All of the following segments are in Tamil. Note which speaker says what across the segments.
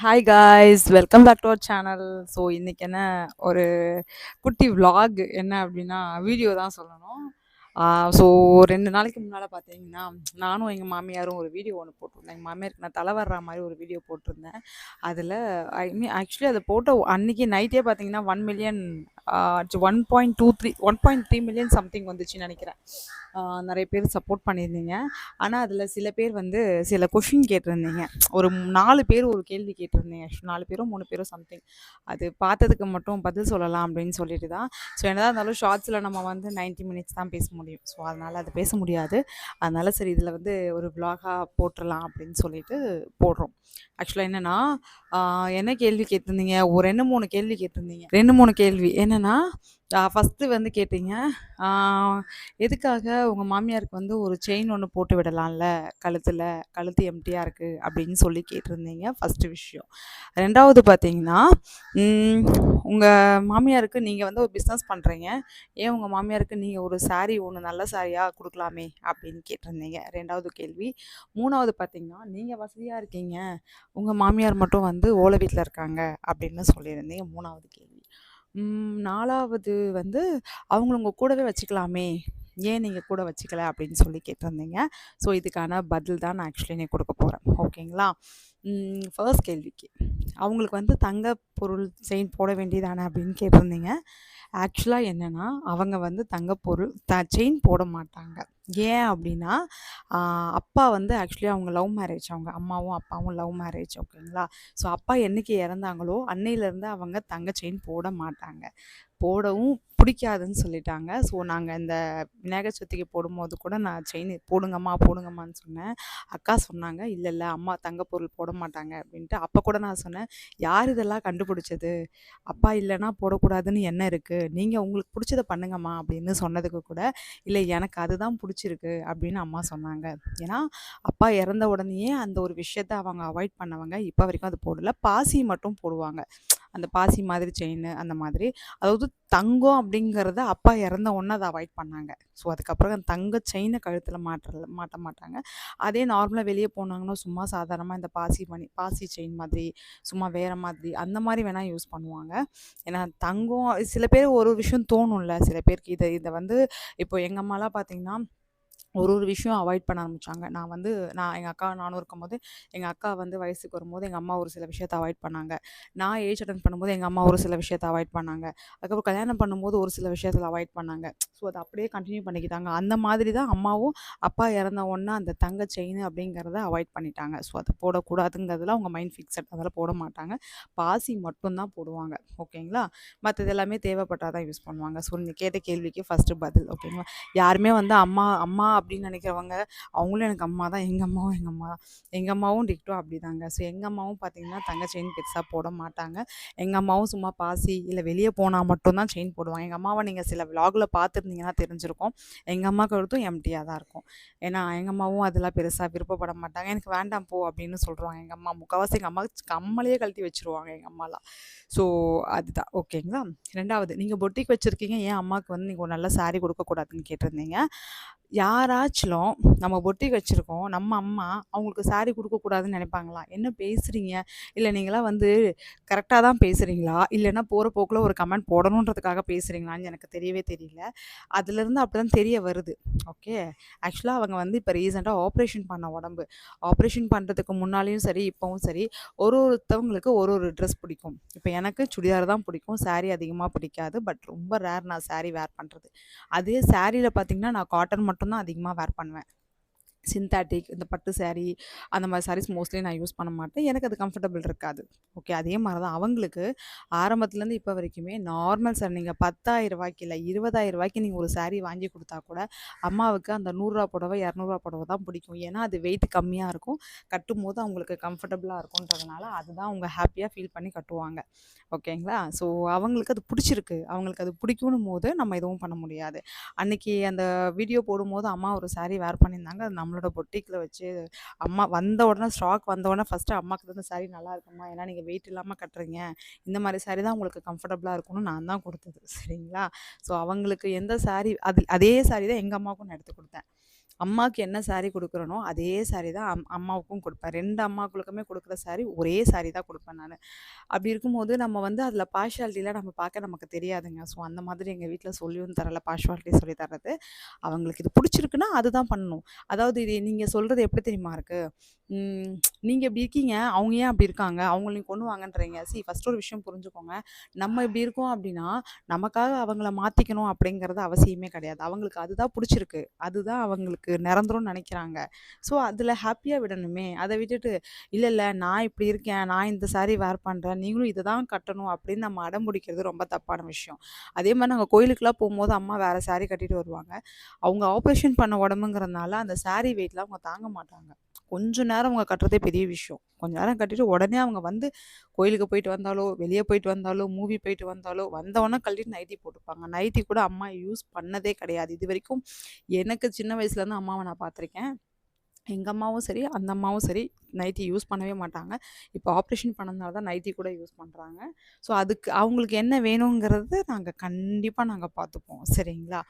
Speaker 1: Hi guys welcome back to our channel so இன்றைக்கி என்ன? ஒரு குட்டி விலாக் என்ன அப்படின்னா வீடியோ தான் சொல்லணும். ஸோ ரெண்டு நாளைக்கு முன்னால் பார்த்தீங்கன்னா நானும் எங்கள் மாமியாரும் ஒரு வீடியோ ஒன்று போட்டிருந்தேன் எங்கள் மாமியாருக்கு நான் தலை வர்ற மாதிரி ஒரு வீடியோ போட்டிருந்தேன். அதில் ஐ மீன் ஆக்சுவலி அதை போட்ட அன்றைக்கி நைட்டே பார்த்தீங்கன்னா one million one point two three one point three million something வந்துச்சுன்னு நினைக்கிறேன். நிறைய பேர் சப்போர்ட் பண்ணியிருந்தீங்க. ஆனால் அதில் சில பேர் வந்து சில கொஷின் கேட்டிருந்தீங்க. ஒரு நாலு பேர் ஒரு கேள்வி கேட்டிருந்தீங்க. நாலு பேரும் மூணு பேரும் சம்திங் அது பார்த்ததுக்கு மட்டும் பதில் சொல்லலாம் அப்படின்னு சொல்லிட்டு தான் ஸோ என்னதான் இருந்தாலும் ஷார்ட்ஸில் நம்ம வந்து 90 மினிட்ஸ் தான் பேச முடியும். ஸோ அதனால் அது பேச முடியாது. அதனால் சரி இதில் வந்து ஒரு விலாகாக போட்டுடலாம் அப்படின்னு சொல்லிட்டு போடுறோம். ஆக்சுவலாக என்னென்னா என்ன கேள்வி கேட்டிருந்தீங்க? ஒரு ரெண்டு மூணு கேள்வி கேட்டிருந்தீங்க. ரெண்டு மூணு கேள்வி. என்னென்னா ஃபஸ்ட்டு வந்து கேட்டீங்க. எதுக்காக உங்கள் மாமியாருக்கு வந்து ஒரு செயின் ஒன்று போட்டு விடலாம்ல? கழுத்தில் கழுத்து எம்டியாக இருக்குது அப்படின்னு சொல்லி கேட்டிருந்தீங்க ஃபஸ்ட்டு விஷயம். ரெண்டாவது பார்த்தீங்கன்னா உங்கள் மாமியாருக்கு நீங்கள் வந்து ஒரு பிஸ்னஸ் பண்ணுறீங்க ஏன் உங்கள் மாமியாருக்கு நீங்கள் ஒரு சாரீ ஒன்று நல்ல சாரியாக கொடுக்கலாமே அப்படின்னு கேட்டிருந்தீங்க? ரெண்டாவது கேள்வி. மூணாவது பார்த்தீங்கன்னா நீங்கள் வசதியாக இருக்கீங்க. உங்கள் மாமியார் மட்டும் வந்து ஓலை வீட்டில் இருக்காங்க அப்படின்னு சொல்லியிருந்தீங்க. மூணாவது கேள்வி. ம், நாலாவது வந்து அவங்கள உங்கள் கூடவே வச்சுக்கலாமே. ஏன் நீங்கள் கூட வச்சுக்கல? அப்படின்னு சொல்லி கேட்டிருந்தீங்க. ஸோ இதுக்கான பதில் தான் நான் ஆக்சுவலி நீ கொடுக்க போகிறேன் ஓகேங்களா ஃபர்ஸ்ட் கேள்விக்கு. அவங்களுக்கு வந்து தங்க பொருள் செயின் போட வேண்டியதானே அப்படின்னு கேட்டிருந்தீங்க. ஆக்சுவலாக என்னென்னா அவங்க வந்து தங்க பொருள் த செயின் போட மாட்டாங்க. ஏன் அப்படின்னா அப்பா வந்து ஆக்சுவலி அவங்க லவ் மேரேஜ் அவங்க அம்மாவும் அப்பாவும் லவ் மேரேஜ் ஓகேங்களா ஸோ அப்பா என்னைக்கு இறந்தாங்களோ அன்னையிலேருந்து அவங்க தங்க செயின் போட மாட்டாங்க. போடவும் பிடிக்காதுன்னு சொல்லிட்டாங்க. ஸோ நாங்கள் இந்த விநாயகர் சதுர்த்திக்கு போடும்போது கூட நான் செயின் போடுங்கம்மா போடுங்கம்மான்னு சொன்னேன். அக்கா சொன்னாங்க இல்லை இல்லை அம்மா தங்க பொருள் போட மாட்டாங்க அப்படின்ட்டு. அப்போ கூட நான் சொன்னேன் யார் இதெல்லாம் கண்டுபிடிச்சது? அப்பா இல்லைன்னா போடக்கூடாதுன்னு என்ன இருக்குது நீங்கள் உங்களுக்கு பிடிச்சத பண்ணுங்கம்மா அப்படின்னு சொன்னதுக்கு கூட இல்லை எனக்கு அதுதான் பிடிச்சிருக்கு அப்படின்னு அம்மா சொன்னாங்க. ஏன்னா அப்பா இறந்த உடனேயே அந்த ஒரு விஷயத்த அவங்க அவாய்ட் பண்ணவங்க இப்போ வரைக்கும் அது போடல. பாசி மட்டும் போடுவாங்க. அந்த பாசி மாதிரி செயின் அந்த மாதிரி. அதாவது தங்கம் அப்படிங்கிறத அப்பா இறந்த உடனே அதை அவாய்ட் பண்ணாங்க. ஸோ அதுக்கப்புறம் அந்த தங்க செயினை கழுத்தில் மாட்ட மாட்ட மாட்டாங்க. அதே நார்மலாக வெளியே போனாங்கன்னா சும்மா சாதாரணமாக இந்த பாசி மணி பாசி செயின் மாதிரி சும்மா வேறு மாதிரி அந்த மாதிரி வேணால் யூஸ் பண்ணுவாங்க. ஏன்னா தங்கம் சில பேர் ஒரு ஒரு விஷயம் தோணும்ல. சில பேருக்கு இதை இதை வந்து இப்போ எங்கள் அம்மாலாம் பார்த்தீங்கன்னா ஒரு ஒரு விஷயம் அவாய்ட் பண்ண ஆரம்பித்தாங்க நான் வந்து நான் எங்கள் அக்கா நானும் இருக்கும்போது எங்கள் அக்கா வந்து வயசுக்கு வரும்போது எங்கள் அம்மா ஒரு சில விஷயத்தை அவாய்ட் பண்ணாங்க. நான் ஏஜ் அட்டன் பண்ணும்போது எங்கள் அம்மா ஒரு சில விஷயத்தை அவாய்ட் பண்ணாங்க. அதுக்கப்புறம் கல்யாணம் பண்ணும்போது ஒரு சில விஷயத்தில் அவாய்ட் பண்ணாங்க. ஸோ அதை அப்படியே கண்டினியூ பண்ணிக்கிட்டாங்க. அந்த மாதிரி தான் அம்மாவும் அப்பா இறந்த உடனே அந்த தங்க செயின் அப்படிங்கிறத அவாய்ட் பண்ணிட்டாங்க. ஸோ அதை போடக்கூடாதுங்கிறதுல அவங்க மைண்ட் ஃபிக்ஸட் அதெல்லாம் போட மாட்டாங்க. பாசி மட்டும்தான் போடுவாங்க. ஓகேங்களா? மற்றது எல்லாமே தேவைப்பட்டால் தான் யூஸ் பண்ணுவாங்க. ஸோ நீங்கள் கேட்ட கேள்விக்கு ஃபஸ்ட்டு பதில். ஓகேங்களா? யாருமே வந்து அம்மா அம்மா அப்படின்னு நினைக்கிறவங்க அவங்களும் எனக்கு அம்மா தான். எங்கள் அம்மாவும் எங்கள் அம்மா தான். எங்கள் அம்மாவும் டிக்டோ அப்படி தாங்க ஸோ எங்கள் அம்மாவும் பார்த்தீங்கன்னா தங்க செயின் பெருசாக போட மாட்டாங்க. எங்கள் அம்மாவும் சும்மா பாசி இல்லை வெளியே போனால் மட்டும்தான் செயின் போடுவாங்க. எங்கள் அம்மாவை நீங்கள் சில விலாகில் பார்த்துருந்தீங்கன்னா தெரிஞ்சிருக்கும். எங்கள் அம்மா கழுத்தும் எம்டியாக தான் இருக்கும். ஏன்னா எங்கள் அம்மாவும் அதெல்லாம் பெருசாக விருப்பப்பட மாட்டாங்க. எனக்கு வேண்டாம் போ அப்படின்னு சொல்லுவாங்க எங்கள் அம்மா முக்கால்வாசி எங்கள் அம்மா கம்மலையே கழட்டி வச்சுருவாங்க எங்கள் அம்மாலாம். ஸோ அதுதான். ஓகேங்களா? ரெண்டாவது நீங்கள் பொட்டிக் வச்சுருக்கீங்க. ஏன் அம்மாவுக்கு வந்து நீங்கள் ஒரு நல்ல சாரீ கொடுக்கக்கூடாதுன்னு கேட்டிருந்தீங்க. யாராச்சும் நம்ம பொட்டி வச்சுருக்கோம் நம்ம அம்மா அவங்களுக்கு சாரி கொடுக்கக்கூடாதுன்னு நினைப்பாங்களா? என்ன பேசுகிறீங்க இல்லை நீங்களாம் வந்து கரெக்டாக தான் பேசுகிறீங்களா இல்லைன்னா போகிற போக்கில் ஒரு கமெண்ட் போடணுன்றதுக்காக பேசுகிறீங்களான்னு எனக்கு தெரியவே தெரியல. அதுலேருந்து அப்படி தான் தெரிய வருது. ஓகே ஆக்சுவலாக அவங்க வந்து இப்போ ரீசெண்டாக ஆப்ரேஷன் பண்ண உடம்பு. ஆப்ரேஷன் பண்ணுறதுக்கு முன்னாலேயும் சரி இப்போவும் சரி ஒரு ஒருத்தவங்களுக்கு ஒரு ஒரு ட்ரெஸ் பிடிக்கும். இப்போ எனக்கு சுடிதார் தான் பிடிக்கும் saree அதிகமாக பிடிக்காது பட் ரொம்ப ரேர் நான் saree வேர் பண்ணுறது அதே சாரியில் பார்த்தீங்கன்னா நான் காட்டன் மட்டும்தான் அதிகமாக வேர் பண்ணுவேன். சிந்தாட்டிக் இந்த பட்டு சேரீ அந்த மாதிரி சாரீஸ் மோஸ்ட்லி நான் யூஸ் பண்ண மாட்டேன். எனக்கு அது கம்ஃபர்டபுள் இருக்காது. ஓகே அதே மாதிரி தான் அவங்களுக்கு. ஆரம்பத்துலேருந்து இப்போ வரைக்குமே நார்மல் சார் நீங்கள் பத்தாயிரம் ரூபாய்க்கு இல்லை இருபதாயிரம் ரூபாய்க்கு நீங்கள் ஒரு சாரீ வாங்கி கொடுத்தா கூட அம்மாவுக்கு அந்த நூறுரூவா புடவை இரநூறுவா புடவை தான் பிடிக்கும். ஏன்னா அது வெயிட் கம்மியாக இருக்கும். கட்டும் போது அவங்களுக்கு கம்ஃபர்டபுளாக இருக்குன்றதுனால அதுதான் அவங்க ஹாப்பியாக ஃபீல் பண்ணி கட்டுவாங்க. ஓகேங்களா ஸோ அவங்களுக்கு அது பிடிச்சிருக்கு. அவங்களுக்கு அது பிடிக்கணும் போது நம்ம எதுவும் பண்ண முடியாது. அன்றைக்கி அந்த வீடியோ போடும்போது அம்மா ஒரு சாரீ வேர் பண்ணியிருந்தாங்க. அது நம்மளோட பொட்டிக்கில் வச்சு அம்மா வந்த உடனே ஸ்டாக் வந்த உடனே ஃபஸ்ட்டு அம்மாவுக்கு வந்து சாரி நல்லா இருக்குமா ஏன்னா நீங்கள் வெயிட் இல்லாமல் கட்டுறீங்க. இந்த மாதிரி சாரி தான் உங்களுக்கு கம்ஃபர்டபுளாக இருக்கணும்னு நான் தான் கொடுத்தது. சரிங்களா? ஸோ அவங்களுக்கு எந்த சாரி அது அதே சாரி தான் எங்கள் அம்மாவுக்கும் நான் எடுத்து கொடுத்தேன். அம்மாவுக்கு என்ன சாரீ கொடுக்குறனோ அதே சாரீ தான் அம் அம்மாவுக்கும் கொடுப்பேன். ரெண்டு அம்மாக்களுக்குமே கொடுக்குற சாரீ ஒரே சாரீ தான் கொடுப்பேன் நான். அப்படி இருக்கும்போது நம்ம வந்து அதில் பார்ஷாலிட்டிலாம் நம்ம பார்க்க நமக்கு தெரியாதுங்க. ஸோ அந்த மாதிரி எங்கள் வீட்டில் சொல்லியும் தரல பார்ஷுவாலிட்டி சொல்லி தர்றது. அவங்களுக்கு இது பிடிச்சிருக்குன்னா அதுதான் பண்ணணும். அதாவது இது நீங்கள் சொல்கிறது எப்படி தெரியுமா இருக்குது நீங்கள் இப்படி இருக்கீங்க அவங்க ஏன் அப்படி இருக்காங்க? அவங்கள நீங்கள் கொண்டு வாங்கன்றீங்க. சி ஃபஸ்ட் ஒரு விஷயம் புரிஞ்சுக்கோங்க. நம்ம இப்படி இருக்கோம் அப்படின்னா நமக்காக அவங்கள மாற்றிக்கணும் அப்படிங்கிறது அவசியமே கிடையாது. அவங்களுக்கு அதுதான் பிடிச்சிருக்கு. அதுதான் அவங்களுக்கு நிரந்தரம்னு நினைக்கிறாங்க. ஸோ அதில் ஹாப்பியாக விடணுமே. அதை விட்டுட்டு இல்லை இல்லை நான் இப்படி இருக்கேன். நான் இந்த saree வேர் பண்ணுறேன் நீங்களும் இதை தான் கட்டணும். அப்படின்னு நம்ம அடம் பிடிக்கிறது ரொம்ப தப்பான விஷயம். அதே மாதிரி நாங்கள் கோயிலுக்குலாம் போகும்போது அம்மா வேறு saree கட்டிட்டு வருவாங்க. அவங்க ஆப்ரேஷன் பண்ண உடம்புங்கிறதுனால அந்த saree வெயிட்லாம் அவங்க தாங்க மாட்டாங்க. கொஞ்ச நேரம் அவங்க கட்டுறதே பெரிய விஷயம். கொஞ்ச நேரம் கட்டிட்டு உடனே அவங்க வந்து கோயிலுக்கு போயிட்டு வந்தாலோ வெளியே போயிட்டு வந்தாலோ மூவி போயிட்டு வந்தாலோ வந்தவொடனே கழட்டிட்டு நைட்டி போட்டுப்பாங்க. நைட்டி கூட அம்மா யூஸ் பண்ணதே கிடையாது. இது வரைக்கும் எனக்கு சின்ன வயசுலேருந்து அம்மாவை நான் பார்த்துருக்கேன். எங்கள் அம்மாவும் சரி அந்த அம்மாவும் சரி நைட்டி யூஸ் பண்ணவே மாட்டாங்க. இப்போ ஆப்ரேஷன் பண்ணதுனால தான் நைட்டி கூட யூஸ் பண்ணுறாங்க ஸோ அதுக்கு அவங்களுக்கு என்ன வேணுங்கிறது நாங்கள் கண்டிப்பாக நாங்கள் பார்த்துப்போம். சரிங்களா?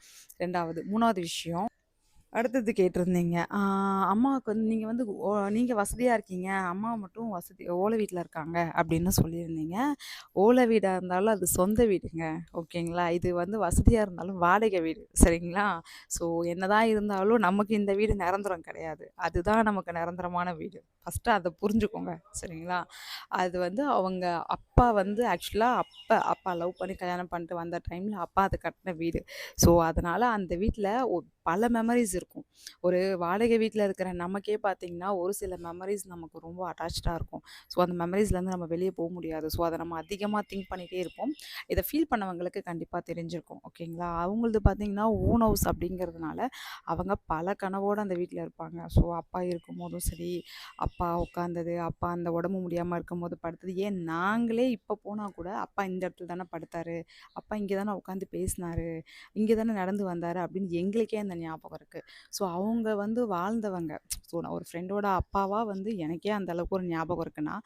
Speaker 1: ரெண்டாவது மூணாவது விஷயம். அடுத்தது கேட்டிருந்தீங்க. அம்மாவுக்கு வந்து நீங்கள் வந்து நீங்கள் வசதியாக இருக்கீங்க. அம்மா மட்டும் வசதி ஓலை வீட்டில் இருக்காங்க அப்படின்னு சொல்லியிருந்தீங்க. ஓலை வீடாக இருந்தாலும் அது சொந்த வீடுங்க. ஓகேங்களா? இது வந்து வசதியாக இருந்தாலும் வாடகை வீடு. சரிங்களா? ஸோ என்னதான் இருந்தாலும் நமக்கு இந்த வீடு நிரந்தரம் கிடையாது. அதுதான் நமக்கு நிரந்தரமான வீடு. ஃபஸ்ட்டு அதை புரிஞ்சுக்கோங்க. சரிங்களா? அது வந்து அவங்க அப்பா வந்து ஆக்சுவலாக அப்பா அப்பா லவ் பண்ணி கல்யாணம் பண்ணிட்டு வந்த டைமில் அப்பா அது கட்டின வீடு. ஸோ அதனால் அந்த வீட்டில் பல மெமரிஸ் இருக்கும். ஒரு வாடகை வீட்டில் இருக்கிற நமக்கே பார்த்தீங்கன்னா ஒரு சில மெமரிஸ் நமக்கு ரொம்ப அட்டாச்சாக இருக்கும். ஸோ அந்த மெமரிஸ்லேருந்து நம்ம வெளியே போக முடியாது. ஸோ அதை நம்ம அதிகமாக திங்க் பண்ணிகிட்டே இருப்போம். இதை ஃபீல் பண்ணவங்களுக்கு கண்டிப்பாக தெரிஞ்சிருக்கும். ஓகேங்களா? அவங்களது பார்த்திங்கன்னா ஓன் ஹவுஸ் அப்படிங்கிறதுனால அவங்க பல கனவோடு அந்த வீட்டில் இருப்பாங்க. ஸோ அப்பா இருக்கும் போதும் சரி அப்பா உட்காந்தது அப்பா அந்த உடம்பு முடியாமல் இருக்கும்போது படுத்தது. ஏன்? நாங்களே இப்போ போனால் கூட அப்பா இந்த இடத்துல தானே படுத்தாரு அப்பா இங்கே தானே உட்காந்து பேசினாரு இங்கே தானே நடந்து வந்தார் அப்படின்னு எங்களுக்கே அந்த அந்த ஞாபகம் இருக்குது ஸோ அவங்க வந்து வாழ்ந்தவங்க ஸோ நான் ஒரு ஃப்ரெண்டோட அப்பாவாக வந்து எனக்கே அந்த அளவுக்கு ஒரு ஞாபகம் இருக்குன்னா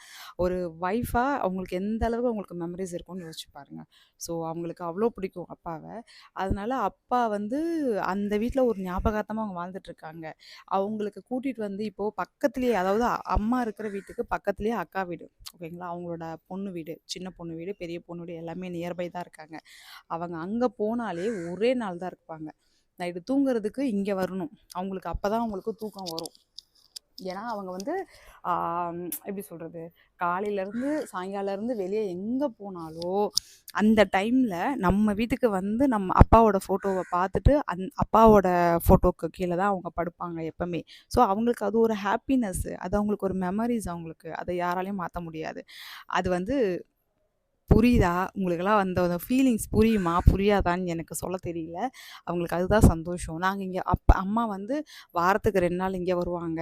Speaker 1: ஒரு ஒய்ஃபாக அவங்களுக்கு எந்த அளவுக்கு அவங்களுக்கு மெமரிஸ் இருக்கும்னு யோசிச்சு பாருங்கள் ஸோ அவங்களுக்கு அவ்வளோ பிடிக்கும் அப்பாவை. அதனால அப்பா வந்து அந்த வீட்டில் ஒரு ஞாபகார்த்தமாக அவங்க வாழ்ந்துட்டுருக்காங்க அவங்களுக்கு கூட்டிகிட்டு வந்து இப்போது பக்கத்துலேயே அதாவது அம்மா இருக்கிற வீட்டுக்கு பக்கத்துலேயே அக்கா வீடு ஓகேங்களா அவங்களோட பொண்ணு வீடு சின்ன பொண்ணு வீடு பெரிய பொண்ணு வீடு எல்லாமே நியர்பை தான் இருக்காங்க. அவங்க அங்கே போனாலே ஒரே நாள் தான் இருப்பாங்க. நைட்டு தூங்குறதுக்கு இங்கே வரணும். அவங்களுக்கு அப்போ தான் அவங்களுக்கு தூக்கம் வரும். ஏன்னா அவங்க வந்து எப்படி சொல்கிறது காலையிலேருந்து சாயங்காலம்லேருந்து வெளியே எங்கே போனாலோ அந்த டைமில் நம்ம வீட்டுக்கு வந்து நம்ம அப்பாவோட ஃபோட்டோவை பார்த்துட்டு அந் அப்பாவோட ஃபோட்டோக்கு கீழே தான் அவங்க படுப்பாங்க எப்பவுமே. ஸோ அவங்களுக்கு அது ஒரு ஹாப்பினஸ்ஸு அது அவங்களுக்கு ஒரு மெமரிஸ் அவங்களுக்கு. அதை யாராலையும் மாற்ற முடியாது. அது வந்து புரியுதா? உங்களுக்கெல்லாம் வந்த ஃபீலிங்ஸ் புரியுமா? புரியாதான்னு எனக்கு சொல்ல தெரியல. அவங்களுக்கு அதுதான் சந்தோஷம். நாங்கள் இங்கே அப்போ அம்மா வந்து வாரத்துக்கு ரெண்டு நாள் இங்கே வருவாங்க.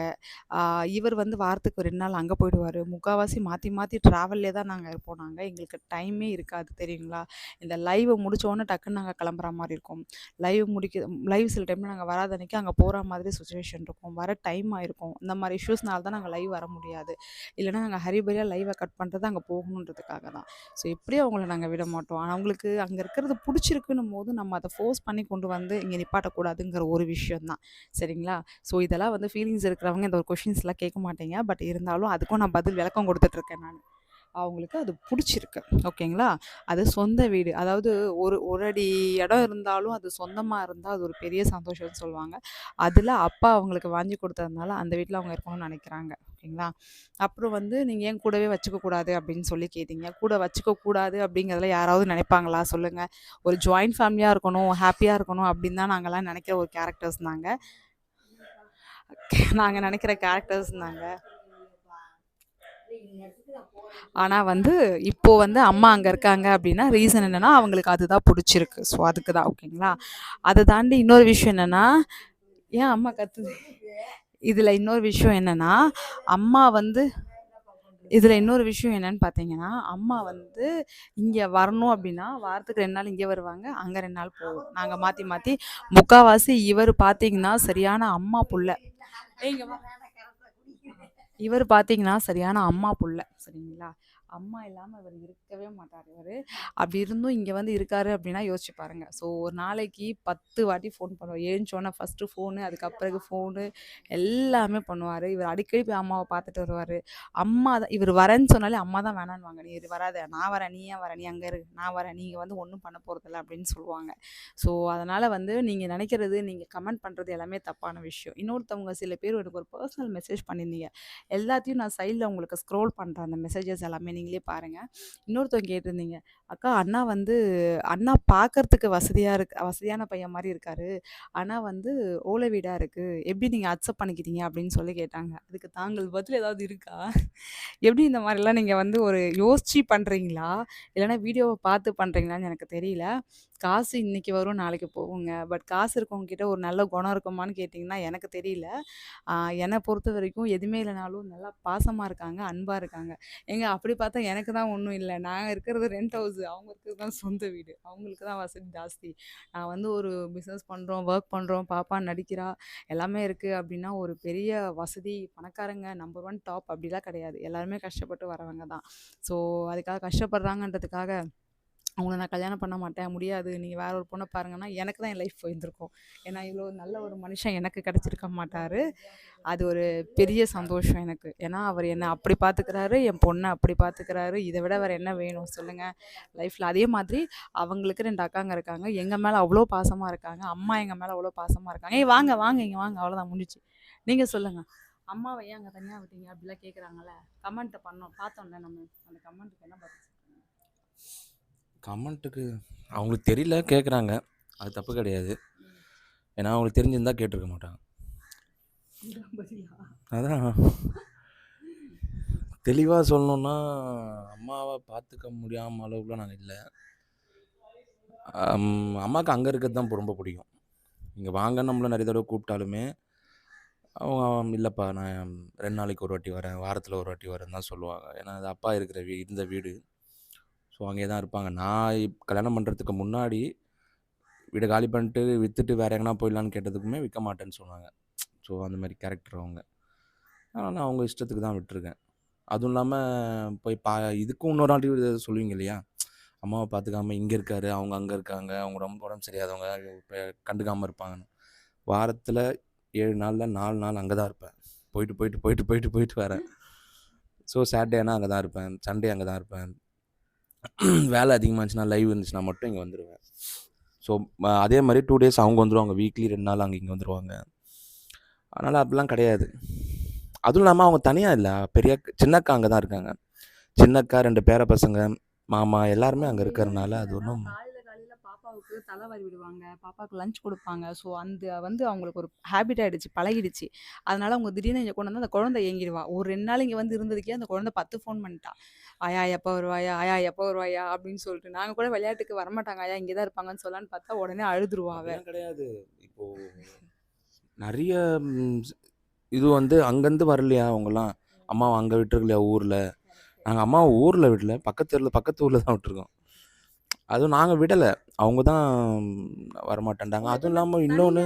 Speaker 1: இவர் வந்து வாரத்துக்கு ரெண்டு நாள் அங்கே போயிடுவார். முக்கால்வாசி மாற்றி மாற்றி ட்ராவல்லே தான் நாங்கள் இருப்போம் நாங்கள் எங்களுக்கு டைமே இருக்காது தெரியுங்களா? இந்த லைவை முடிச்சோடனே டக்குன்னு நாங்கள் கிளம்புற மாதிரி இருக்கும். லைவ் முடிக்க லைவ் சில டைமில் நாங்கள் வராத அன்னைக்கு அங்கே போகிற மாதிரி சுச்சுவேஷன் இருக்கும். வர டைம் ஆயிருக்கும். இந்த மாதிரி இஷ்யூஸ்னால தான் நாங்கள் லைவ் வர முடியாது. இல்லைன்னா நாங்கள் ஹரிபரியாக லைவை கட் பண்ணுறது அங்கே போகணுன்றதுக்காக தான். ஸோ எப்படியும் அவங்கள நாங்கள் விட மாட்டோம். ஆனால் அவங்களுக்கு அங்கே இருக்கிறது பிடிச்சிருக்குன்னும் போது நம்ம அதை ஃபோர்ஸ் பண்ணி கொண்டு வந்து இங்கே நிப்பாட்டக்கூடாதுங்கிற ஒரு விஷயம் தான் சரிங்களா? ஸோ இதெல்லாம் வந்து ஃபீலிங்ஸ் இருக்கிறவங்க இந்த ஒரு கொஷின்ஸ்லாம் கேட்க மாட்டீங்க. பட் இருந்தாலும் அதுக்கும் நான் பதில் விளக்கம் கொடுத்துட்ருக்கேன் நான். அவங்களுக்கு அது பிடிச்சிருக்கு. ஓகேங்களா? அது சொந்த வீடு. அதாவது ஒரு ஒரு அடி இடம் இருந்தாலும் அது சொந்தமாக இருந்தால் அது ஒரு பெரிய சந்தோஷம்னு சொல்லுவாங்க. அதில் அப்பா அவங்களுக்கு வாங்கி கொடுத்ததுனால அந்த வீட்டில் அவங்க இருக்கணும்னு நினைக்கிறாங்க. ஓகேங்களா? அப்புறம் வந்து நீங்கள் ஏன் கூடவே வச்சுக்கக்கூடாது அப்படின்னு சொல்லி கேட்டீங்க. கூட வச்சுக்கக்கூடாது அப்படிங்கிறதுல யாராவது நினைப்பாங்களா? சொல்லுங்கள் ஒரு ஜாயிண்ட் ஃபேமிலியாக இருக்கணும் ஹாப்பியாக இருக்கணும் அப்படின்னு தான் நாங்கள்லாம் நினைக்கிற ஒரு கேரக்டர்ஸ் நாங்கள் நாங்கள் நினைக்கிற கேரக்டர்ஸ் நாங்கள் ஆனால் வந்து இப்போ வந்து அம்மா அங்கே இருக்காங்க அப்படின்னா ரீசன் என்னன்னா அவங்களுக்கு அதுதான் பிடிச்சிருக்கு. ஸோ அதுக்கு தான் ஓகேங்களா? அதை தாண்டி இன்னொரு விஷயம் என்னென்னா ஏன் அம்மா கத்துது? இதில் இன்னொரு விஷயம் என்னென்னா அம்மா வந்து இதில் இன்னொரு விஷயம் என்னன்னு பார்த்தீங்கன்னா அம்மா வந்து இங்கே வரணும் அப்படின்னா வாரத்துக்கு ரெண்டு நாள் இங்கே வருவாங்க அங்கே ரெண்டு நாள் போவோம். நாங்கள் மாற்றி மாற்றி முக்காவாசி இவர் பார்த்தீங்கன்னா சரியான அம்மா புள்ள. இவர் பார்த்தீங்கன்னா சரியான அம்மா புள்ள சரிங்களா? அம்மா இல்லாமல் இவர் இருக்கவே மாட்டார் இவர். அப்படி இருந்தும் இங்கே வந்து இருக்காரு அப்படின்னா யோசிச்சு பாருங்க. ஸோ ஒரு நாளைக்கு பத்து வாட்டி ஃபோன் பண்ணுவோம். ஏழுச்சோன்னா ஃபஸ்ட்டு ஃபோனு அதுக்கப்புறம் ஃபோனு எல்லாமே பண்ணுவார். இவர் அடிக்கடி போய் அம்மாவை பார்த்துட்டு வருவார். அம்மா தான் இவர் வரேன்னு சொன்னாலே அம்மா தான் வேணான்னுவாங்க. நீ இது வராத. நான் வரேன். நீ ஏன் வர? நீ அங்கே இரு. நான் வரேன். நீங்கள் வந்து ஒன்றும் பண்ண போகிறதில்ல அப்படின்னு சொல்லுவாங்க. ஸோ அதனால் வந்து நீங்கள் நினைக்கிறது நீங்கள் கமெண்ட் பண்ணுறது எல்லாமே தப்பான விஷயம். இன்னொருத்தவங்க சில பேர் எனக்கு ஒரு பர்சனல் மெசேஜ் பண்ணியிருந்தீங்க. எல்லாத்தையும் நான் சைடில் உங்களுக்கு ஸ்க்ரோல் பண்ணுறேன் அந்த மெசேஜஸ் எல்லாமே. நீங்களே பாருங்கள் இன்னொருத்தவங்க கேட்டிருந்தீங்க அக்கா அண்ணா வந்து அண்ணா பார்க்கறதுக்கு வசதியாக இருக்கு வசதியான பையன் மாதிரி இருக்காரு. ஆனால் வந்து ஓலை வீடாக இருக்குது எப்படி நீங்கள் அக்செப்ட் பண்ணிக்கிறீங்க அப்படின்னு சொல்லி கேட்டாங்க. அதுக்கு தாங்கள் பதில் ஏதாவது இருக்கா? எப்படி இந்த மாதிரிலாம் நீங்கள் வந்து ஒரு யோசிச்சு பண்ணுறீங்களா இல்லைன்னா வீடியோவை பார்த்து பண்ணுறீங்களான்னு எனக்கு தெரியல. காசு இன்றைக்கி வரும் நாளைக்கு போகுங்க. பட் காசு இருக்கவங்கக்கிட்ட ஒரு நல்ல குணம் இருக்குமான்னு கேட்டிங்கன்னா எனக்கு தெரியல. என்னை பொறுத்த வரைக்கும் எதுவுமே இல்லைனாலும் நல்லா பாசமாக இருக்காங்க அன்பாக இருக்காங்க. எங்கள் அப்படி பார்த்தா எனக்கு தான் ஒன்றும் இல்லை. நான் இருக்கிறது ரெண்ட் ஹவுஸ் அவங்க இருக்கிறது தான் சொந்த வீடு. அவங்களுக்கு தான் வசதி ஜாஸ்தி. நான் வந்து ஒரு பிஸ்னஸ் பண்ணுறோம் ஒர்க் பண்ணுறோம் பாப்பா நடிக்கிறா எல்லாமே இருக்குது அப்படின்னா ஒரு பெரிய வசதி பணக்காரங்க நம்பர் ஒன் டாப் அப்படிலாம் கிடையாது. எல்லாருமே கஷ்டப்பட்டு வரவங்க தான். ஸோ அதுக்காக கஷ்டப்படுறாங்கன்றதுக்காக அவங்கள நான் கல்யாணம் பண்ண மாட்டேன் முடியாது. நீங்கள் வேற ஒரு பொண்ணை பாருங்கன்னா எனக்கு தான் என் லைஃப் போயிருந்திருக்கும். ஏன்னா இவ்வளோ நல்ல ஒரு மனுஷன் எனக்கு கிடச்சிருக்க மாட்டார். அது ஒரு பெரிய சந்தோஷம் எனக்கு. ஏன்னா அவர் என்னை அப்படி பார்த்துக்கிறாரு என் பொண்ணை அப்படி பார்த்துக்கிறாரு இதை விட வேறு என்ன வேணும் சொல்லுங்கள் லைஃப்பில் அதே மாதிரி அவங்களுக்கு ரெண்டு அக்காங்க இருக்காங்க. எங்கள் மேலே அவ்வளோ பாசமாக இருக்காங்க. அம்மா எங்கள் மேலே அவ்வளோ பாசமாக இருக்காங்க. ஏய் வாங்க வாங்க இங்கே வாங்க. அவ்வளோதான் முடிஞ்சு நீங்கள் சொல்லுங்கள் அம்மாவை ஏன் அங்கே தனியாக விட்டீங்க? அப்படிலாம் கேட்குறாங்கல்ல கமெண்ட்டை பண்ணோம் பார்த்தோம்ல நம்ம அந்த கமெண்ட்டுக்கு என்ன பார்த்து
Speaker 2: கமெண்ட்டுக்கு அவங்களுக்கு தெரியல கேட்குறாங்க அது தப்பு கிடையாது. ஏன்னா அவங்களுக்கு தெரிஞ்சிருந்தா கேட்டிருக்க மாட்டாங்க? அதான். தெளிவாக சொல்லணுன்னா அம்மாவை பார்த்துக்க முடியாம அளவுக்குலாம் நாங்கள் இல்லை. அம்மாவுக்கு அங்கே இருக்கிறது தான் ரொம்ப பிடிக்கும். இங்கே வாங்க நம்மள நிறைய தடவை கூப்பிட்டாலுமே அவங்க இல்லைப்பா நான் ரெண்டு நாளைக்கு ஒரு வாட்டி வரேன் வாரத்தில் ஒரு வாட்டி வரேன்னு தான் சொல்லுவாங்க. ஏன்னா அது அப்பா இருக்கிற வீ இருந்த வீடு. ஸோ அங்கே தான் இருப்பாங்க. நான் கல்யாணம் பண்ணுறதுக்கு முன்னாடி வீடை காலி பண்ணிட்டு விற்றுட்டு வேறு எங்கனா போயிடலான்னு கேட்டதுக்குமே விற்க மாட்டேன்னு சொன்னாங்க. ஸோ அந்த மாதிரி கேரக்டர் அவங்க. அதனால் அவங்க இஷ்டத்துக்கு தான் விட்டுருக்கேன். அதுவும் இல்லாமல் போய் பா இதுக்கும் இன்னொரு இது சொல்லுவீங்க இல்லையா? அம்மாவை பார்த்துக்காம இங்கே இருக்காரு அவங்க அங்கே இருக்காங்க அவங்க ரொம்ப உடம்பு சரியாதவங்க இப்போ கண்டுக்காமல் இருப்பாங்கன்னு. வாரத்தில் ஏழு நாளில் நாலு நாள் அங்கே தான் இருப்பேன். போயிட்டு போயிட்டு போயிட்டு போயிட்டு போயிட்டு வரேன். ஸோ சாட்டர்டேனா அங்கே தான் இருப்பேன். சண்டே அங்கே தான் இருப்பேன். வேலை அதிகமாக இருந்துச்சுன்னா லைவ் இருந்துச்சுன்னா மட்டும் இங்கே வந்துடுவேன் ஸோ அதே மாதிரி டூ டேஸ் அவங்க வந்துடுவாங்க வீக்லி ரெண்டு நாள் அங்கே இங்கே வந்துடுவாங்க அதனால் அப்படிலாம் கிடையாது. அதுவும் இல்லாமல் அவங்க தனியாக இல்லை. பெரிய அக்கா- சின்னக்கா அங்கே தான் இருக்காங்க. சின்னக்கா ரெண்டு பேர பசங்க மாமா எல்லாருமே அங்கே இருக்கிறனால அது ஒன்றும்
Speaker 1: பாப்பாவுக்கு தலைவாரி விடுவாங்க. பாப்பாவுக்கு லஞ்ச் கொடுப்பாங்க. ஸோ அந்த வந்து அவங்களுக்கு ஒரு ஹேபிட் ஆயிடுச்சு பழகிடுச்சு. அதனால அவங்க திடீர்னு இங்கே கொண்டு வந்து அந்த குழந்தை ஏங்கிடுவா. ஒரு ரெண்டு நாள் இங்கே வந்து இருந்ததுக்கே அந்த குழந்தை பத்து ஃபோன் பண்ணிட்டா. ஆயா எப்போ வருவாயா? ஆயா எப்போ வருவாயா? அப்படின்னு சொல்லிட்டு. நாங்கள் கூட விளையாட்டுக்கு வரமாட்டாங்க. ஆயா இங்கே தான் இருப்பாங்கன்னு சொல்லலான்னு பார்த்தா உடனே அழுதுருவா அவ.
Speaker 2: அப்படிலாம் கிடையாது. இப்போ நிறைய இது வந்து அங்கேருந்து வரலையா அவங்கலாம் அம்மாவை அங்கே விட்டுருக்கலையா ஊரில்? நாங்கள் அம்மாவை ஊரில் விடல. பக்கத்து ஊரில் பக்கத்து ஊரில் தான் விட்டுருக்கோம். அதுவும் நாங்கள் விடலை. அவங்க தான் வரமாட்டேன்டாங்க அதுவும் இல்லாமல் இன்னொன்று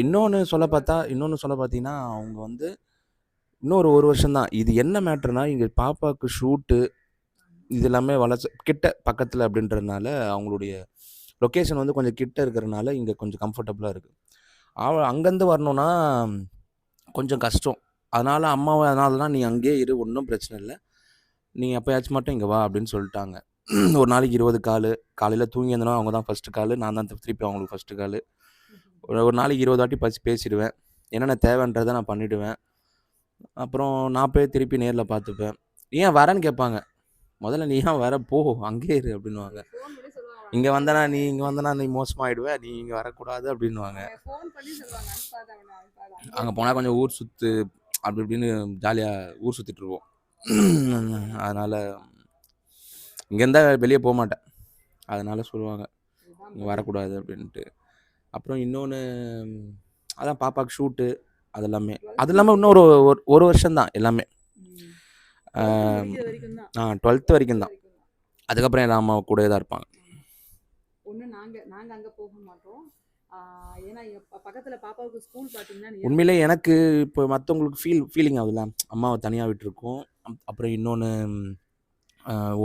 Speaker 2: இன்னொன்று சொல்ல பார்த்தா இன்னொன்று சொல்ல பார்த்தீங்கன்னா அவங்க வந்து இன்னொரு ஒரு வருஷம்தான். இது என்ன மேட்ருனா இங்கே பாப்பாவுக்கு ஷூட்டு இது எல்லாமே வளர்ச்சி கிட்ட பக்கத்தில் அப்படின்றதுனால அவங்களுடைய லொக்கேஷன் வந்து கொஞ்சம் கிட்ட இருக்கிறனால இங்கே கொஞ்சம் கம்ஃபர்டபுளாக இருக்குது அவள் அங்கேருந்து வரணும்னா கொஞ்சம் கஷ்டம். அதனால் அம்மாவை அதனால தான் நீ அங்கேயே இரு ஒன்றும் பிரச்சனை இல்லை. நீ எப்போயாச்சும் மட்டும் இங்கே வா அப்படின்னு சொல்லிட்டாங்க. ஒரு நாளைக்கு இருபது கால் காலையில் தூங்கி இருந்தனா அவங்க தான் ஃபஸ்ட்டு கால் நான் தான் திருப்பி அவங்களுக்கு ஃபஸ்ட்டு கால். ஒரு ஒரு நாளைக்கு இருபது வாட்டி பசி பேசிடுவேன். என்னென்ன தேவைன்றதை நான் பண்ணிவிடுவேன் அப்புறம் நான் போய் திருப்பி நேரில் பார்த்துப்பேன். ஏன் வரேன்னு கேட்பாங்க. முதல்ல நீ ஏன் வர? போ அங்கே இரு அப்படின்னுவாங்க. இங்கே வந்தனா நீ இங்கே வந்தனா நீ மோசமாயிடுவ நீ இங்கே வரக்கூடாது அப்படின்னுவாங்க. அங்கே போனால் கொஞ்சம் ஊர் சுற்று அப்படி இப்படின்னு ஜாலியாக ஊர் சுற்றிட்டு இருப்போம். அதனால் இங்கேருந்தா வெளியே போக மாட்டேன். அதனால் சொல்லுவாங்க இங்கே வரக்கூடாது அப்படின்ட்டு. அப்புறம் இன்னொன்று அதான் பாப்பாவுக்கு ஷூட்டு அது எல்லாமே அது இல்லாமல் இன்னொரு ஒரு ஒரு வருஷம்தான் எல்லாமே. ஆ டுவெல்த்து வரைக்கும் தான் அதுக்கப்புறம் எல்லாம் அம்மா கூடயே தான் இருப்பாங்க.
Speaker 1: ஒன்று நாங்கள் நாங்கள் அங்கே போக மாட்டோம். ஏன்னா பக்கத்துல பாப்பாவுக்கு ஸ்கூல் பாத்தீங்கன்னா near-
Speaker 2: உண்மையிலே எனக்கு இப்போ மற்றவங்களுக்கு ஃபீல் ஃபீலிங் ஆகுதுல்ல. அம்மாவை தனியாக விட்டுருக்கோம். அப்- அப்புறம் இன்னொன்று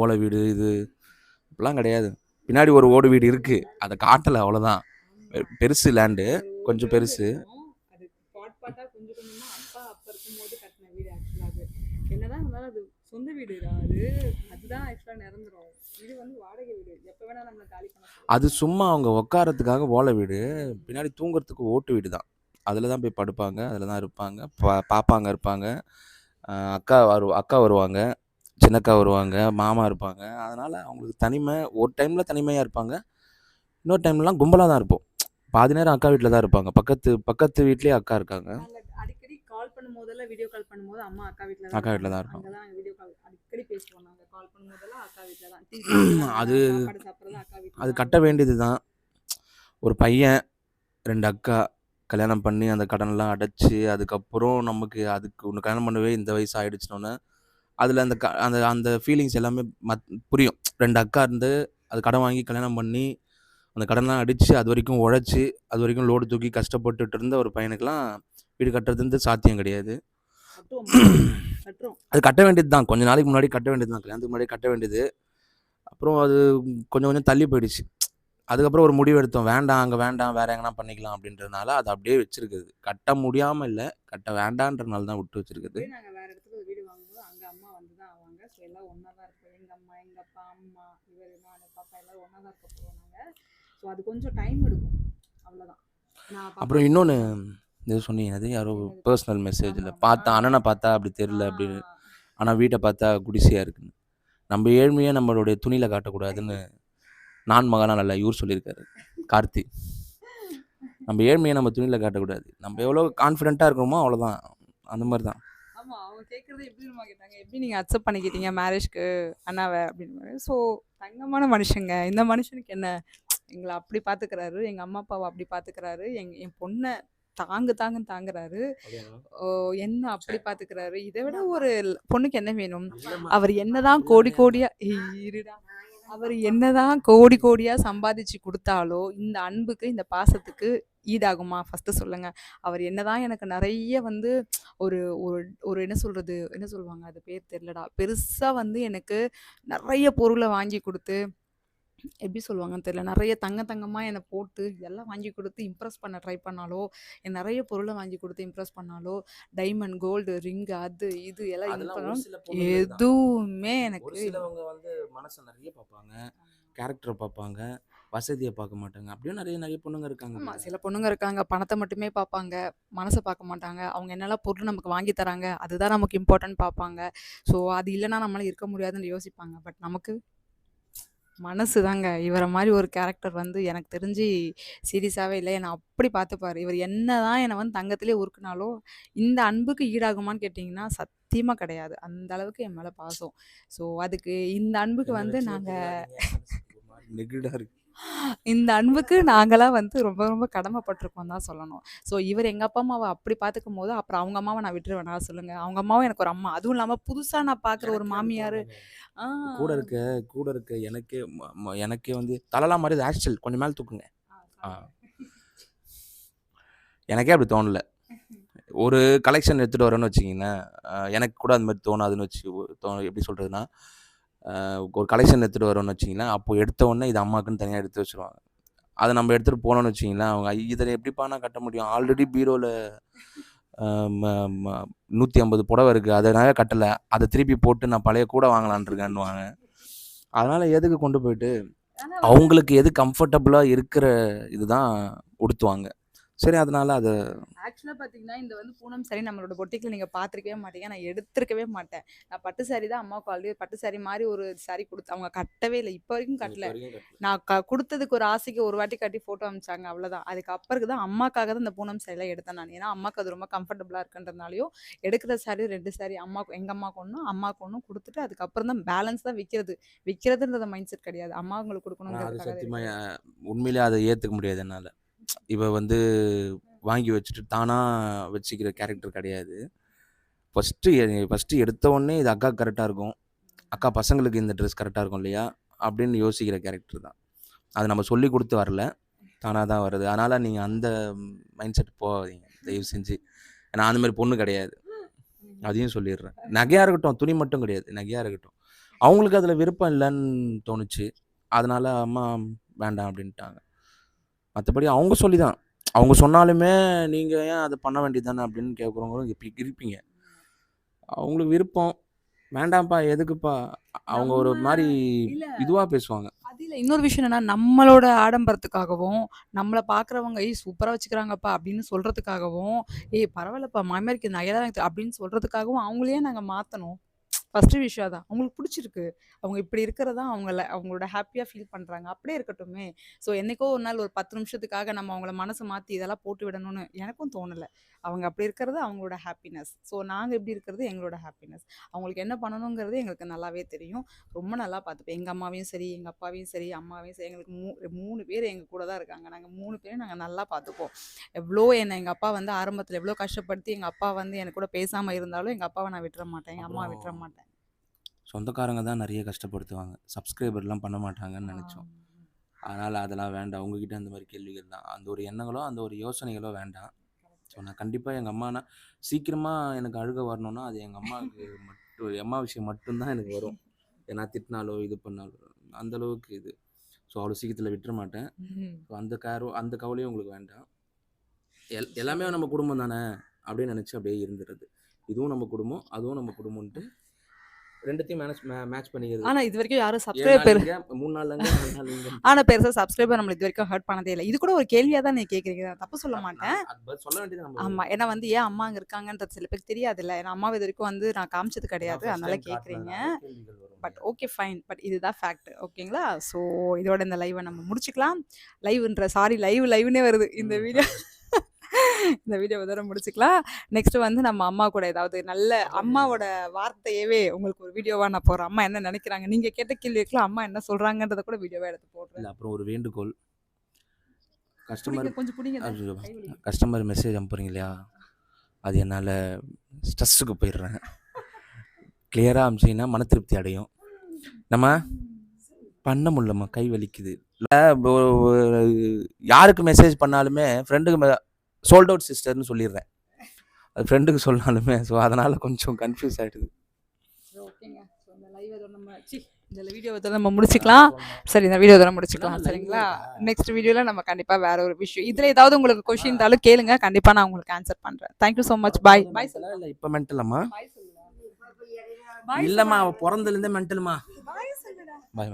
Speaker 2: ஓலை வீடு இது இப்படிலாம் கிடையாது. பின்னாடி ஒரு ஓடு வீடு இருக்குது அதை காட்டலை அவ்வளோதான் பெருசு லேண்டு கொஞ்சம் பெருசு.
Speaker 1: பார்த்தா கொஞ்சம் கொஞ்சமா அப்பா அப்பா இருக்கும்போது கட்டின வீடு ஆக்சுவலா அது. என்னதான் இருந்தாலும் அது சொந்த வீடு அது. அதுதான் ஆக்சுவலா நிரந்தரம். இது வந்து வாடகை வீடு. எப்ப வேணா நம்மள காலி பண்ண
Speaker 2: அது சும்மா அவங்க உட்காரத்துக்காக ஓலை வீடு. பின்னாடி தூங்குறதுக்கு ஓட்டு வீடு தான். அதில் தான் போய் படுப்பாங்க. அதில் தான் இருப்பாங்க. பா பாப்பாங்க இருப்பாங்க. அக்கா வரு அக்கா வருவாங்க. சின்னக்கா வருவாங்க. மாமா இருப்பாங்க. அதனால் அவங்களுக்கு தனிமை ஒரு டைமில் தனிமையாக இருப்பாங்க. இன்னொரு டைம்லாம் கும்பலாக தான் இருப்போம். பாதி நேரம் அக்கா வீட்டில் தான் இருப்பாங்க. பக்கத்து பக்கத்து வீட்லேயே அக்கா இருக்காங்க.
Speaker 1: அடிக்கடி கால் பண்ணும் போதெல்லாம் வீடியோ கால் பண்ணும்போது அம்மா அக்கா வீட்ல
Speaker 2: அக்கா வீட்ல தான்.
Speaker 1: அங்கதான் வீடியோ கால் அடிக்கடி பேசுவோம் கால் பண்ணும்போதெல்லாம் அக்கா வீட்ல தான்.
Speaker 2: அது- அது. கட்ட வேண்டியது தான் ஒரு பையன் ரெண்டு அக்கா கல்யாணம் பண்ணி அந்த கடன்லாம் அடைச்சி அதுக்கப்புறம் நமக்கு அதுக்கு ஒன்று கல்யாணம் பண்ணவே இந்த வயசு ஆயிடுச்சுனோன்னே அதில் அந்த க அந்த அந்த ஃபீலிங்ஸ் எல்லாமே மத் புரியும். ரெண்டு அக்கா இருந்து அது கடன் வாங்கி கல்யாணம் பண்ணி அந்த கடன்லாம் அடித்து அது வரைக்கும் உழைச்சி அது வரைக்கும் லோடு தூக்கி கஷ்டப்பட்டுட்டு இருந்த ஒரு பையனுக்கெல்லாம் வீடு கட்டுறது வந்து சாத்தியம் கிடையாது. அது கட்ட வேண்டியது தான் கொஞ்ச நாளைக்கு முன்னாடி கட்ட வேண்டியது தான் கல்யாணத்துக்கு முன்னாடி கட்ட வேண்டியது. அப்புறம் அது கொஞ்சம் கொஞ்சம் தள்ளி போயிடுச்சு. அதுக்கப்புறம் ஒரு முடிவு எடுத்தோம். வேண்டாம் அங்கே வேண்டாம் வேற எங்கன்னா பண்ணிக்கலாம் அப்படின்றதுனால அது அப்படியே வச்சிருக்குது. கட்ட முடியாமல் இல்லை. கட்ட வேண்டான்றனால தான் விட்டு வச்சிருக்குது.
Speaker 1: எல்லாம் தான் அம்மா அப்பா அம்மா இவர் நான் பாப்பா எல்லாரும் ஒண்ணா தான் இருக்க ஸோ அது கொஞ்சம் டைம் எடுக்கும். பாப்பா-
Speaker 2: அப்புறம் இன்னொன்று இது சொன்னீங்க அது யாரோ பர்சனல் மெசேஜில். பார்த்தா அண்ணனை பார்த்தா அப்படி தெரில அப்படின்னு. ஆனால் வீட்டை பார்த்தா குடிசையாக இருக்குன்னு. நம்ம ஏழ்மையை நம்மளுடைய துணியில் காட்டக்கூடாதுன்னு நான் மகனா நல்ல இவர் சொல்லியிருக்காரு. கார்த்தி நம்ம ஏழ்மையை நம்ம துணியில் காட்டக்கூடாது. நம்ம எவ்வளோ கான்ஃபிடென்ட்டாக இருக்கணுமோ அவ்வளோதான் அந்த மாதிரி தான்
Speaker 1: ஆமா அவங்க கேட்கறது எப்படி தெரியுமா கேட்டாங்க? எப்படி நீங்க அக்செப்ட் பண்ணிக்கிட்டீங்க மேரேஜ்க்கு அண்ணாவை அப்படின்னு. ஸோ தங்கமான மனுஷங்க. இந்த மனுஷனுக்கு என்ன எங்களை அப்படி பாத்துக்கிறாரு எங்க அம்மா அப்பாவை அப்படி பாத்துக்கிறாரு எங்க என் பொண்ணை தாங்கு தாங்குன்னு தாங்குறாரு. ஓ, என்ன அப்படி பாத்துக்கிறாரு? இதை விட ஒரு பொண்ணுக்கு என்ன வேணும்? அவர் என்னதான் கோடி கோடியா இருடா. அவர் என்னதான் கோடி கோடியா சம்பாதிச்சு கொடுத்தாலோ இந்த அன்புக்கு இந்த பாசத்துக்கு ஈடாகுமா? ஃபர்ஸ்ட் சொல்லுங்க. அவர் என்னதான் எனக்கு நிறைய வந்து ஒரு ஒரு ஒரு என்ன சொல்றது? என்ன சொல்லுவாங்க? அது பேர் தெரியலடா. பெருசா வந்து எனக்கு நிறைய பொருளை வாங்கி கொடுத்து எப்படி சொல்லுவாங்கன்னு தெரியல. நிறைய தங்க தங்கமா என்னை போட்டு இதெல்லாம் வாங்கி கொடுத்து இம்ப்ரெஸ் பண்ண ட்ரை பண்ணாலோ என் நிறைய பொருளை வாங்கி கொடுத்து இம்ப்ரெஸ் பண்ணாலோ டைமண்ட் கோல்டு ரிங் அது இது எல்லாம் எதுவுமே எனக்கு
Speaker 2: சிலவங்க வந்து மனசை நிறைய பார்ப்பாங்க. கேரக்டரை பார்ப்பாங்க. வசதியை பார்க்க மாட்டாங்க. அப்படியே நிறைய நிறைய பொண்ணுங்க இருக்காங்க
Speaker 1: சில பொண்ணுங்க இருக்காங்க. பணத்தை மட்டுமே பார்ப்பாங்க. மனசை பார்க்க மாட்டாங்க. அவங்க என்னெல்லாம் பொருள் நமக்கு வாங்கி தராங்க அதுதான் நமக்கு இம்பார்ட்டன்ட் பார்ப்பாங்க. ஸோ அது இல்லைன்னா நம்மளால இருக்க முடியாதுன்னு யோசிப்பாங்க. பட் நமக்கு மனசு தாங்க இவரை மாதிரி ஒரு கேரக்டர் வந்து எனக்கு தெரிஞ்சு சீரியஸாகவே இல்லை. என்னை அப்படி பார்த்துப்பாரு இவர் என்னதான் என்னை வந்து தங்கத்திலே உருக்குனாலும் இந்த அன்புக்கு ஈடாகுமான்னு கேட்டிங்கன்னா சத்தியமாக கிடையாது. அந்த அளவுக்கு என் மேலே பாசம். ஸோ அதுக்கு இந்த அன்புக்கு வந்து நாங்கள் இந்த அன்புக்கு நாங்களாம் வந்து ரொம்ப ரொம்ப கடமைப்பட்டிருக்கோம் தான் சொல்லணும். ஸோ இவர் எங்கள் அப்பா அம்மாவை அப்படி பார்த்துக்கும் போது அப்புறம் அவங்க அம்மாவை நான் விட்டுருவேனா. சொல்லுங்க. அவங்க அம்மாவும் எனக்கு ஒரு அம்மா. அதுவும் இல்லாமல் புதுசாக நான் பார்க்குற ஒரு மாமியார்.
Speaker 2: கூட இருக்க கூட இருக்க எனக்கே எனக்கே வந்து தலலாம் மாதிரி ஆக்சுவல் கொஞ்சம் மேலே தூக்குங்க. எனக்கே அப்படி தோணல. ஒரு கலெக்ஷன் எடுத்துகிட்டு வரேன்னு வச்சிங்கன்னா எனக்கு கூட அந்த மாதிரி தோணாதுன்னு வச்சு தோ எப்படி சொல்கிறதுனா ஒரு கலெக்ஷன் எடுத்துகிட்டு வரோன்னு வச்சிங்களேன் அப்போ எடுத்த உடனே இது அம்மாக்குன்னு தனியாக எடுத்து வச்சுருவாங்க. அதை நம்ம எடுத்துகிட்டு போனோம்னு வச்சிங்களேன் அவங்க "ஐ, இதில் எப்படிப்பா நான் கட்ட முடியும்? ஆல்ரெடி பீரோவில் நூற்றி ஐம்பது புடவை இருக்குது அதை நான் கட்டலை அதை திருப்பி போட்டு நான் பழைய கூட வாங்கலான் இருக்கேன்னுவாங்க. அதனால் எதுக்கு கொண்டு போயிட்டு அவங்களுக்கு எது கம்ஃபர்டபுளாக இருக்கிற இதுதான் உடுத்துவாங்க. சரி அதனால அதை
Speaker 1: ஆக்சுவலாக பார்த்தீங்கன்னா இந்த வந்து பூனம் சாரி நம்மளோட பொட்டிக்கில் நீங்கள் பார்த்துருக்கவே மாட்டீங்க. நான் எடுத்திருக்கவே மாட்டேன். நான் பட்டு சாரி தான் அம்மாவுக்கு ஆல்ரெடி பட்டு சாரி மாதிரி ஒரு சாரி கொடுத்து அவங்க கட்டவே இல்லை. இப்போ வரைக்கும் கட்டல. நான் க கொடுத்ததுக்கு ஒரு ஆசைக்கு ஒரு வாட்டி கட்டி ஃபோட்டோ அமிச்சாங்க அவ்வளோதான் அதுக்கப்புறம் தான் அம்மாக்காக தான் இந்த பூனம் சாரிலாம் எடுத்தேன் நான். ஏன்னா அம்மாவுக்கு அது ரொம்ப கம்ஃபர்டபுளாக இருக்குன்றதுனாலையும் எடுக்கிற சாரி ரெண்டு சாரி அம்மாவுக்கு எங்கள் அம்மாவுக்கு ஒன்றும் அம்மாவுக்கு ஒன்றும் கொடுத்துட்டு அதுக்கப்புறம் தான் பேலன்ஸ் தான் விற்கிறது விற்கிறதுன்றத மைண்ட் செட் கிடையாது. அம்மா கொடுக்கணுங்கிறதுக்காக
Speaker 2: சத்தியமாக உண்மையிலே அதை ஏற்றுக்க முடியாது என்னால். இவ வந்து வாங்கி வச்சுட்டு தானாக வச்சுக்கிற கேரக்டர் கிடையாது. ஃபஸ்ட்டு ஃபஸ்ட்டு எடுத்த உடனே இது அக்கா கரெக்டாக இருக்கும். அக்கா பசங்களுக்கு இந்த ட்ரெஸ் கரெக்டாக இருக்கும் இல்லையா? அப்படின்னு யோசிக்கிற கேரக்டர் தான். அது நம்ம சொல்லி கொடுத்து வரல. தானாக தான் வருது. அதனால் நீங்கள் அந்த மைண்ட் செட் போகாதீங்க. தயவு செஞ்சு. ஏன்னா அந்த மாதிரி பொண்ணு கிடையாது. அதையும் சொல்லிடுறேன். நகையாக இருக்கட்டும் துணி மட்டும் கிடையாது. நகையாக இருக்கட்டும். அவங்களுக்கு அதில் விருப்பம் இல்லைன்னு தோணுச்சு. அதனால் அம்மா வேண்டாம் அப்படின்ட்டாங்க. மற்றபடி அவங்க சொல்லி தான் அவங்க சொன்னாலுமே நீங்கள் ஏன் அதை பண்ண வேண்டியது தானே அப்படின்னு கேட்குறவங்களும் இப்படி இருப்பீங்க. அவங்களுக்கு விருப்பம். வேண்டாம்ப்பா எதுக்குப்பா? அவங்க ஒரு மாதிரி. இதுவாக பேசுவாங்க.
Speaker 1: அது இல்ல. இன்னொரு விஷயம் என்னன்னா நம்மளோட ஆடம்பரத்துக்காகவும் நம்மளை பார்க்குறவங்க ஏய் சூப்பராக வச்சுக்கிறாங்கப்பா அப்படின்னு சொல்றதுக்காகவும் ஏய் பரவாயில்லப்பா மாமியாருக்கு எனக்கு அப்படின்னு சொல்றதுக்காகவும் அவங்களையே நாங்கள் மாற்றணும் ஃபஸ்ட்டு விஷயம் தான் அவங்களுக்கு பிடிச்சிருக்கு. அவங்க இப்படி இருக்கிறதா அவங்கள அவங்களோட ஹாப்பியாக ஃபீல் பண்ணுறாங்க அப்படியே இருக்கட்டுமே. ஸோ என்னைக்கோ ஒரு நாள் ஒரு பத்து நிமிஷத்துக்காக நம்ம அவங்கள மனசு மாற்றி இதெல்லாம் போட்டு விடணும்னு எனக்கும் தோணலை. அவங்க அப்படி இருக்கிறது அவங்களோட ஹாப்பினஸ் ஸோ நாங்கள் எப்படி இருக்கிறது எங்களோட ஹாப்பினஸ் அவங்களுக்கு என்ன பண்ணணுங்கிறது எங்களுக்கு நல்லாவே தெரியும். ரொம்ப நல்லா பார்த்துப்பேன். எங்கள் அம்மாவையும் சரி எங்கள் அப்பாவையும் சரி அம்மாவையும் சரி. எங்களுக்கு மூ மூணு பேர் எங்கள் கூட தான் இருக்காங்க. நாங்கள் மூணு பேரும் நாங்கள் நல்லா பார்த்துப்போம். எவ்வளோ என்னை எங்கள் அப்பா வந்து ஆரம்பத்தில் எவ்வளோ கஷ்டப்படுத்தி எங்கள் அப்பா வந்து எனக்கு கூட பேசாமல் இருந்தாலும் எங்கள் அப்பாவை நான் விட்டுற மாட்டேன். எங்கள் அம்மா விட்டுற மாட்டேன்.
Speaker 2: சொந்தக்காரங்க தான் நிறைய கஷ்டப்படுத்துவாங்க. சப்ஸ்கிரைபர்லாம் பண்ண மாட்டாங்கன்னு நினச்சோம். அதனால் அதெல்லாம் வேண்டாம். உங்ககிட்ட அந்த மாதிரி கேள்விகள் தான். அந்த ஒரு எண்ணங்களோ அந்த ஒரு யோசனைகளோ வேண்டாம். ஸோ நான் கண்டிப்பாக எங்கள் அம்மானா சீக்கிரமாக எனக்கு அழுக வரணும்னா அது எங்கள் அம்மாவுக்கு மட்டும் அம்மா விஷயம் மட்டும்தான் எனக்கு வரும். ஏன்னா திட்டினாலோ இது பண்ணாலோ அந்த அளவுக்கு இது. ஸோ அவ்வளோ சீக்கிரத்தில் விட்டுற மாட்டேன். ஸோ அந்த கேரோ அந்த கவலையும் உங்களுக்கு வேண்டாம். எல் எல்லாமே நம்ம குடும்பம் தானே? அப்படின்னு நினச்சி அப்படியே இருந்துடுறது இதுவும் நம்ம குடும்பம் அதுவும் நம்ம குடும்பம்ன்ட்டு ரெண்டுத்தையும் மேனேஜ் மேட்ச் பண்ணிக்கிறது.
Speaker 1: ஆனால் இது வரைக்கும் யாரும் சப்ஸ்கிரைபர்
Speaker 2: மூணு நாள்.
Speaker 1: ஆனால் பெருசாக சப்ஸ்கிரைபர் நம்மள இது வரைக்கும் ஹர்ட் பண்ணதே இல்லை. இது கூட ஒரு கேள்வியாக தான் நீ கேட்குறீங்க நான் தப்பு சொல்ல மாட்டேன்.
Speaker 2: சொல்ல வேண்டியது நம்ம
Speaker 1: ஆமாம் ஏன்னா வந்து ஏன் அம்மா அங்கே இருக்காங்கன்றது சில பேருக்கு தெரியாதுல்ல. ஏன்னா அம்மாவை இது வரைக்கும் வந்து நான் காமிச்சது கிடையாது. அதனால
Speaker 2: வரும்.
Speaker 1: பட் ஓகே ஃபைன் பட் இதுதான் ஃபேக்ட் ஓகேங்களா ஸோ இதோட இந்த லைவை நம்ம முடிச்சுக்கலாம். லைவ்ன்ற சாரி லைவ் லைவ்னே வருது இந்த வீடியோ இந்த வீடியோ இதோட முடிச்சுக்கலாம். நெக்ஸ்ட் வந்து நம்ம அம்மா கூட ஏதாவது நல்ல அம்மாவோட வார்த்தையவே உங்களுக்கு ஒரு வீடியோவா நான் போடுறேன். அம்மா என்ன நினைக்கிறாங்க? நீங்க கேட்ட கேள்விக்கெல்லாம் அம்மா என்ன சொல்றாங்கன்றத கூட வீடியோவா எடுத்து போடுறேன்.
Speaker 2: அப்புறம் ஒரு வேண்டுகோள். கஸ்டமர்
Speaker 1: கொஞ்சம்
Speaker 2: கஸ்டமர் மெசேஜ் அனுப்புறீங்க இல்லையா? அது என்னால் ஸ்ட்ரெஸ்ஸுக்கு போயிடுறேன். கிளியராக அனுப்பிச்சிங்கன்னா மன திருப்தி அடையும். நம்ம பண்ண முடியலம்மா கை வலிக்குது. இல்லை யாருக்கு மெசேஜ் பண்ணாலுமே ஃப்ரெண்டுக்கு சோல்ட் அவுட் சிஸ்டர்னு சொல்லிடுறேன். அது ஃப்ரெண்டுக்கு சொன்னாலுமே ஸோ அதனால் கொஞ்சம் கன்ஃபியூஸ் ஆகிடுது
Speaker 1: ஓகேங்க ஸோ இந்த லைவ் இதோட நம்ம சி இந்த வீடியோ இதோட நம்ம முடிச்சுக்கலாம். சரி இந்த வீடியோ இதோட முடிச்சுக்கலாம் சரிங்களா? நெக்ஸ்ட் வீடியோவில் நம்ம கண்டிப்பாக வேற ஒரு விஷயம். இதில் ஏதாவது உங்களுக்கு கொஷின் இருந்தாலும் கேளுங்க. கண்டிப்பாக நான் உங்களுக்கு ஆன்சர் பண்ணுறேன் thank you so much bye bye
Speaker 2: இல்லை இப்போ மென்டலம்மா
Speaker 1: பாய்
Speaker 2: இல்லைம்மா அவள் பிறந்ததுலேருந்தே மென்டலுமா
Speaker 1: பாய் சொல்லுடா
Speaker 2: பாய்